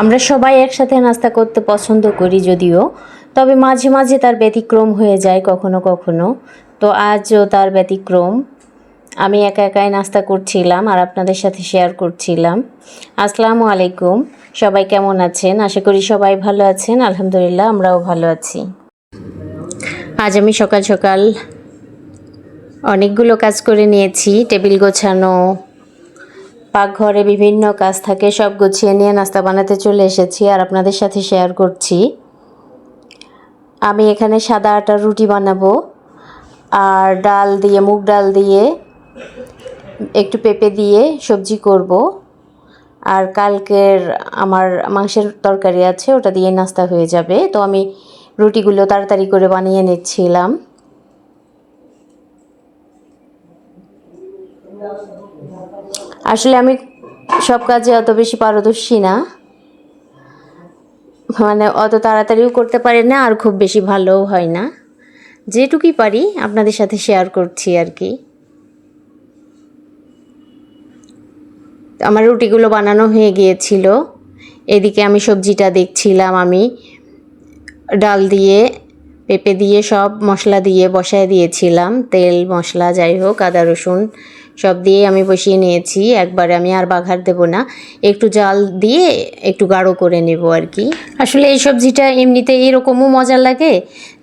আমরা সবাই একসাথে নাস্তা করতে পছন্দ করি যদিও, তবে মাঝে মাঝে তার ব্যতিক্রম হয়ে যায় কখনো কখনো। তো আজও তার ব্যতিক্রম। আমি একা একাই নাস্তা করছিলাম আর আপনাদের সাথে শেয়ার করছিলাম। আসসালামু আলাইকুম। সবাই কেমন আছেন? আশা করি সবাই ভালো আছেন। আলহামদুলিল্লাহ, আমরাও ভালো আছি। আজ আমি সকাল সকাল অনেকগুলো কাজ করে নিয়েছি। টেবিল গোছানো পাকঘরে বিভিন্ন কাজ থাকে, সব গুছিয়ে নিয়ে নাস্তা বানাতে চলে এসেছি আর আপনাদের সাথে শেয়ার করছি। আমি এখানে সাদা আটার রুটি বানাবো, আর ডাল দিয়ে, মুগ ডাল দিয়ে একটু পেঁপে দিয়ে সবজি করব, আর কালকের আমার মাংসের তরকারি আছে, ওটা দিয়ে নাস্তা হয়ে যাবে। তো আমি রুটিগুলো তাড়াতাড়ি করে বানিয়ে নিচ্ছিলাম। আসলে আমি সব কাজে অত বেশি পারদর্শী না। মানে অত তাড়াতাড়িও করতে পারি না আর খুব বেশি ভালোও হয় না। যেটুকুই পারি আপনাদের সাথে শেয়ার করছি আর কি। আমার রুটিগুলো বানানো হয়ে গিয়েছিল। এদিকে আমি সবজিটা দেখছিলাম আমি। ডাল দিয়ে, পেঁপে দিয়ে সব মশলা দিয়ে বসায় দিয়েছিলাম। তেল, মশলা, যাই হোক, আদা, রসুন সব দিয়ে আমি বসিয়ে নিয়েছি, একবারে আমি আর বাঘার দেব না। একটু জাল দিয়ে একটু গাঢ় করে নেব আর কি। আসলে এই সবজিটা এমনিতে এরকমও মজা লাগে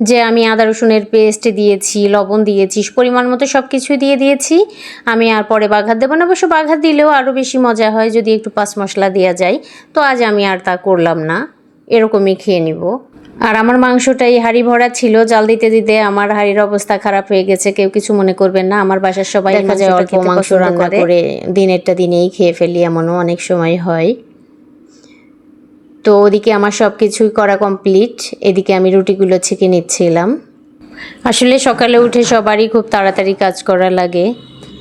যে আমি আদা রসুনের পেস্ট দিয়েছি, লবণ দিয়েছি, পরিমাণ মতো সব কিছুই দিয়ে দিয়েছি। আমি আর পরে বাঘার দেবো না, অবশ্য বাঘার দিলেও আরও বেশি মজা হয় যদি একটু পাঁচ মশলা দেওয়া যায়। তো আজ আমি আর তা করলাম না, এরকমই খেয়ে নিব। আর আমার মাংসটা এই হাঁড়ি ভরা ছিল জাল দিতে দিতে আমার হাঁড়ির অবস্থা খারাপ হয়ে গেছে কেউ কিছু মনে করবেন না। আমার বাসার সবাই দেখা যায় অল্প মাংস রান্না করে। দিনেরটা দিনেই খেয়ে ফেলি এমনও অনেক সময় হয়। তো ওদিকে আমার সব কিছুই করা কমপ্লিট এদিকে আমি রুটিগুলো ছেঁকে নিচ্ছিলাম। আসলে সকালে উঠে সবারই খুব তাড়াতাড়ি কাজ করা লাগে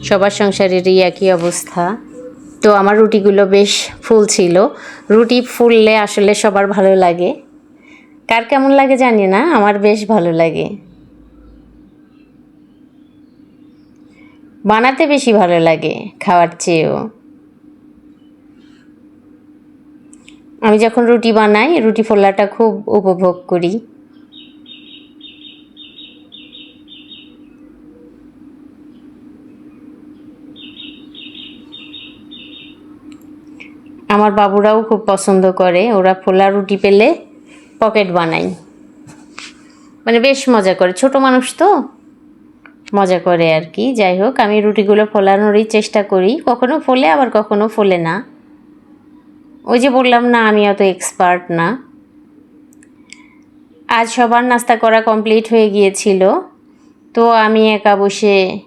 সবার সংসারেরই একই অবস্থা। তো আমার রুটিগুলো বেশ ফুল ছিল। রুটি ফুললে আসলে সবার ভালো লাগে। কার কেমন লাগে জানি না, আমার বেশ ভালো লাগে। বানাতে বেশি ভালো লাগে, খাওয়ার চেয়েও। আমি যখন রুটি বানাই, রুটি ফোলাটা খুব উপভোগ করি। আমার বাবুরাও খুব পছন্দ করে, ওরা ফোলা রুটি পেলে পকেট বানাই। মানে বেশ মজা করে। ছোট মানুষ তো, মজা করে আর কি। যাই হোক, আমি রুটিগুলো ফোলানোরই চেষ্টা করি। কখনো ফোলে, আবার কখনো ফোলে না। ওই যে বললাম না, আমি অত এক্সপার্ট না। আজ সবার নাস্তা করা কমপ্লিট হয়ে গিয়েছিল। তো আমি একা বসে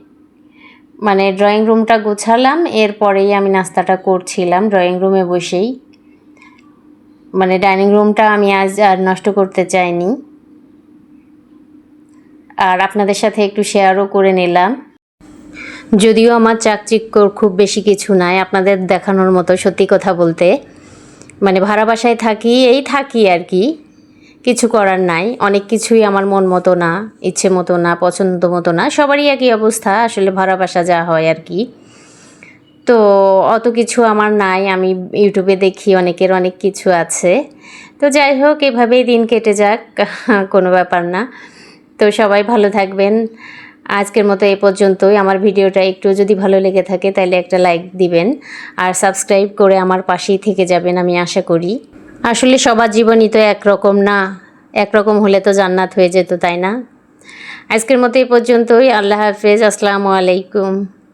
মানে ড্রয়িং রুমটা গোছালাম। এরপরেই আমি নাস্তাটা করছিলাম ড্রয়িং রুমে বসেই। মানে ডাইনিং রুমটা আমি আজ আর নষ্ট করতে চাইনি। আর আপনাদের সাথে একটু শেয়ারও করে নিলাম। যদিও আমার চাকচিক্য খুব বেশি কিছু নাই, আপনাদের দেখানোর মতো সত্যি কথা বলতে। মানে ভাড়া বাসায় থাকি, এই থাকি আর কি। কিছু করার নাই, অনেক কিছুই আমার মন মতো না, ইচ্ছে মতো না, পছন্দ মতো না, সবারই একই অবস্থা, আসলে ভাড়া বাসা যা হয় আর কি। তো অত কিছু আমার নাই। আমি ইউটিউবে দেখি অনেকের অনেক কিছু আছে। তো যাই হোক, এভাবেই দিন কেটে যাক, কোনো ব্যাপার না। তো সবাই ভালো থাকবেন। আজকের মতো এই পর্যন্তই। আমার ভিডিওটা একটু যদি ভালো লেগে থাকে, তাহলে একটা লাইক দিবেন। আর সাবস্ক্রাইব করে আমার পাশেই থেকে যাবেন, আমি আশা করি। আসলে সবার জীবনই তো একরকম না। একরকম হলে তো জান্নাত হয়ে যেত, তাই না? আজকের মতো এই পর্যন্তই। আল্লাহ হাফেজ। আসসালামু আলাইকুম।